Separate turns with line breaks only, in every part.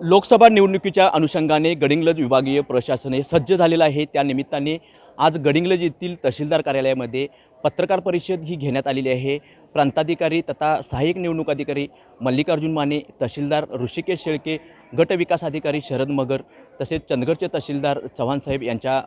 लोकसभा निवडणुकीच्या अनुषंगाने गडिंग्लज विभागीय प्रशासन हे सज्ज झालेलं आहे. त्या निमित्ताने आज गडिंग्लज येथील तहसीलदार कार्यालयामध्ये पत्रकार परिषद ही घेण्यात आलेली आहे. प्रांताधिकारी तथा सहाय्यक निवडणूक अधिकारी मल्लिकार्जुन माने तहसीलदार ऋषिकेश शेळके गट विकास अधिकारी शरद मगर तसेच चंदगडचे तहसीलदार चव्हाण साहेब यांच्या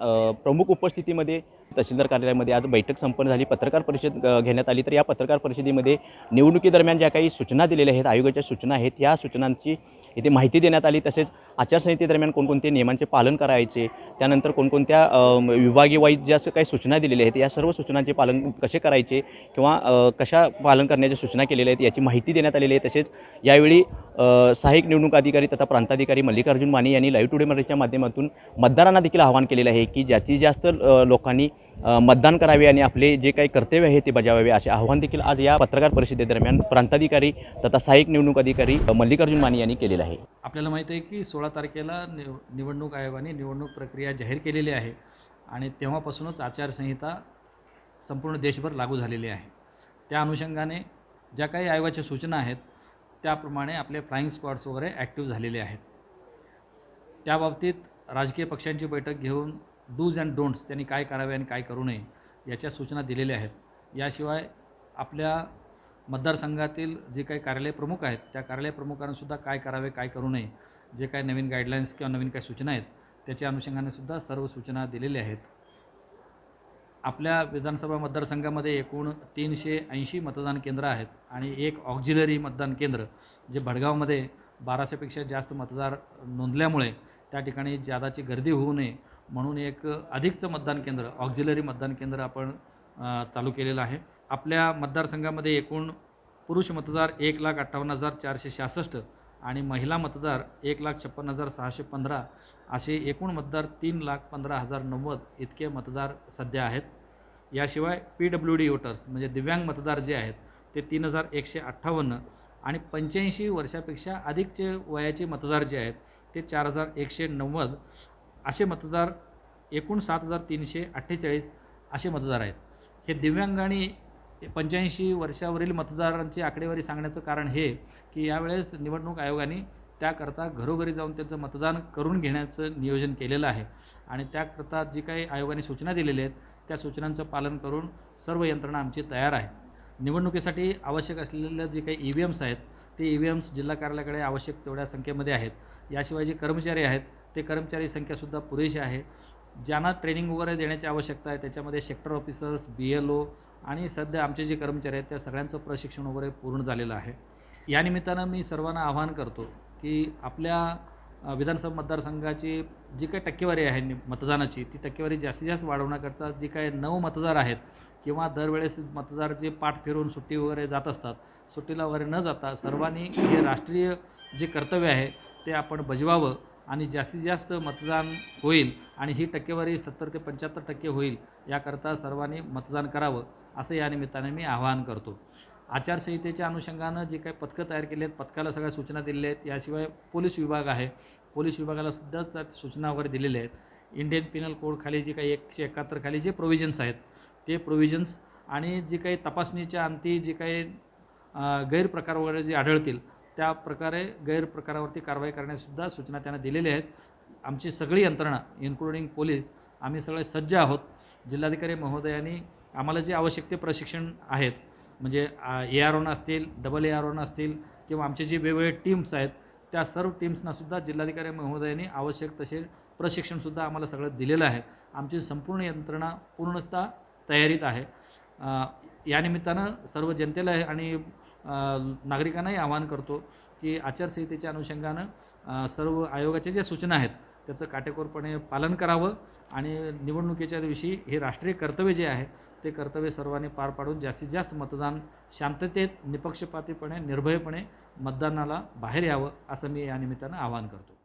प्रमुख उपस्थितीमध्ये तहसीलदार कार्यालयामध्ये आज बैठक संपन्न झाली. पत्रकार परिषद घेण्यात आली. तर या पत्रकार परिषदेमध्ये निवडणुकीदरम्यान ज्या काही सूचना दिलेल्या आहेत आयोगाच्या सूचना आहेत या सूचनांची इथे माहिती देण्यात आली. तसेच आचारसंहितेदरम्यान कोणकोणते नियमांचे पालन करायचे त्यानंतर कोणकोणत्या विभागीवाईज ज्या काही सूचना दिलेल्या आहेत या सर्व सूचनांचे पालन कसे करायचे किंवा कशा पालन करण्याच्या सूचना केलेल्या आहेत याची माहिती देण्यात आलेली आहे. तसेच यावेळी सहाय्यक निवडणूक अधिकारी तथा प्रांताधिकारी मल्लिकार्जुन माने यांनी लाईव्ह टुडे मराठीच्या माध्यमातून मतदारांना देखील आवाहन केलेलं आहे की जास्तीत जास्त लोकांनी मतदान करावे आणि आपले जे काही कर्तव्य आहे ते बजावावे असे आवाहन देखील आज या पत्रकार परिषदेदरम्यान प्रांताधिकारी तथा सहाय्यक निवडणूक अधिकारी मल्लिकार्जुन माने यांनी केलेलं आहे.
आपल्याला माहीत आहे की सोळा तारखेला निव निवडणूक आयोगाने निवडणूक प्रक्रिया जाहीर केलेली आहे आणि तेव्हापासूनच आचारसंहिता संपूर्ण देशभर लागू झालेली आहे. त्या अनुषंगाने ज्या काही आयोगाच्या सूचना आहेत त्याप्रमाणे आपले फ्लाईंग स्क्वॉड्स वगैरे ॲक्टिव्ह झालेले आहेत. त्याबाबतीत राजकीय पक्षांची बैठक घेऊन डूज अँड डोंट्स त्यांनी काय करावे आणि काय करू नये याच्या सूचना दिलेल्या आहेत. याशिवाय आपल्या मतदारसंघातील जे काही कार्यालय प्रमुख आहेत त्या कार्यालय प्रमुखांनीसुद्धा काय करावे काय करू नये जे काही नवीन गाईडलाईन्स किंवा नवीन काही सूचना आहेत त्याच्या अनुषंगाने सुद्धा सर्व सूचना दिलेल्या आहेत. आपल्या विधानसभा मतदारसंघामध्ये एकूण तीनशे ऐंशी मतदान केंद्र आहेत आणि एक ऑक्झिलरी मतदान केंद्र जे भडगावमध्ये बाराशेपेक्षा जास्त मतदार नोंदल्यामुळे त्या ठिकाणी जादाची गर्दी होऊ नये म्हणून एक अधिकचं मतदान केंद्र ऑक्झिलरी मतदान केंद्र आपण चालू केलेलं आहे. आपल्या मतदारसंघामध्ये एकूण पुरुष मतदार एक लाख अठ्ठावन्न हजार चारशे सहासष्ट आणि महिला मतदार एक लाख छप्पन्न हजार सहाशे पंधरा असे एकूण मतदार तीन लाख पंधरा हजार नव्वद इतके मतदार सध्या आहेत. याशिवाय पी डब्ल्यू डी वोटर्स म्हणजे दिव्यांग मतदार जे आहेत ते तीन हजार एकशे अठ्ठावन्न आणि पंच्याऐंशी वर्षापेक्षा अधिकचे वयाचे मतदार जे आहेत ते चार हजार एकशे नव्वद असे मतदार एकूण सात हजार तीनशे अठ्ठेचाळीस असे मतदार आहेत. हे दिव्यांग आणि पंच्याऐंशी वर्षावरील मतदारांची आकडेवारी सांगण्याचं कारण हे की यावेळेस निवडणूक आयोगाने त्याकरता घरोघरी जाऊन त्यांचं मतदान करून घेण्याचं नियोजन केलेलं आहे. आणि त्याकरता जी काही आयोगाने सूचना दिलेल्या आहेत त्या सूचनांचं पालन करून सर्व यंत्रणा आमची तयार आहे. निवडणुकीसाठी आवश्यक असलेल्या जे काही ई व्ही एम्स आहेत ते ई व्ही एम्स जिल्हा कार्यालयाकडे आवश्यक तेवढ्या संख्येमध्ये आहेत. याशिवाय जे कर्मचारी आहेत ते कर्मचारी संख्यासुद्धा पुरेशी आहे. ज्यांना ट्रेनिंग वगैरे देण्याची आवश्यकता आहे त्याच्यामध्ये sector officers B L O आणि सध्या आमचे जे कर्मचारी आहेत त्या सगळ्यांचं प्रशिक्षण वगैरे पूर्ण झालेलं आहे. यानिमित्तानं मी सर्वांना आवाहन करतो की आपल्या विधानसभा मतदारसंघाची जी काही टक्केवारी आहे मतदानाची ती टक्केवारी जास्तीत जास्त वाढवण्याकरता जी काही नऊ मतदार आहेत किंवा दरवेळेस मतदार जे पाठ फिरून सुट्टी वगैरे जात असतात सुट्टीला वगैरे न जाता सर्वांनी हे राष्ट्रीय जे कर्तव्य आहे ते आपण बजवावं आणि जास्तीत जास्त मतदान होईल आणि ही टक्केवारी सत्तर ते पंच्याहत्तर टक्के होईल याकरता सर्वांनी मतदान करावं असं या निमित्ताने मी आवाहन करतो. आचारसंहितेच्या अनुषंगानं जे काही पथकं तयार केली आहेत पथकाला सगळ्या सूचना दिलेल्या आहेत. याशिवाय पोलीस विभाग आहे. पोलीस विभागाला सुद्धा सूचना वगैरे दिलेल्या आहेत. इंडियन पिनल कोड खाली जे काही एकशे एकाहत्तर खाली जे प्रोव्हिजन्स आहेत ते प्रोव्हिजन्स आणि जी काही तपासणीच्या अंती जे काही गैरप्रकार वगैरे जे आढळतील त्या प्रकारे गैरप्रकारावरती कारवाई करण्यासुद्धा सूचना त्यांना दिलेल्या आहेत. आमची सगळी यंत्रणा इन्क्लुडिंग पोलीस आम्ही सगळे सज्ज आहोत. जिल्हाधिकारी महोदयांनी आम्हाला जे आवश्यक ते प्रशिक्षण आहेत म्हणजे ए आर ओन असतील डबल ए आर ओन असतील किंवा आमचे जे वेगवेगळे टीम्स आहेत त्या सर्व टीम्सनासुद्धा जिल्हाधिकारी महोदयांनी आवश्यक तसे प्रशिक्षणसुद्धा आम्हाला सगळं दिलेलं आहे. आमची संपूर्ण यंत्रणा पूर्णतः तयारीत आहे. यानिमित्तानं या निमित्तानं सर्व जनतेला आणि नागरिकांनाही आवाहन करतो की आचारसंहितेच्या अनुषंगानं सर्व आयोगाच्या ज्या सूचना आहेत त्याचं काटेकोरपणे पालन करावं आणि निवडणुकीच्या दिवशी हे राष्ट्रीय कर्तव्य जे आहे ते कर्तव्य सर्वांनी पार पाडून जास्तीत जास्त मतदान शांततेत निपक्षपातीपणे निर्भयपणे मतदानाला बाहेर यावं असं मी या निमित्तानं आवाहन करतो.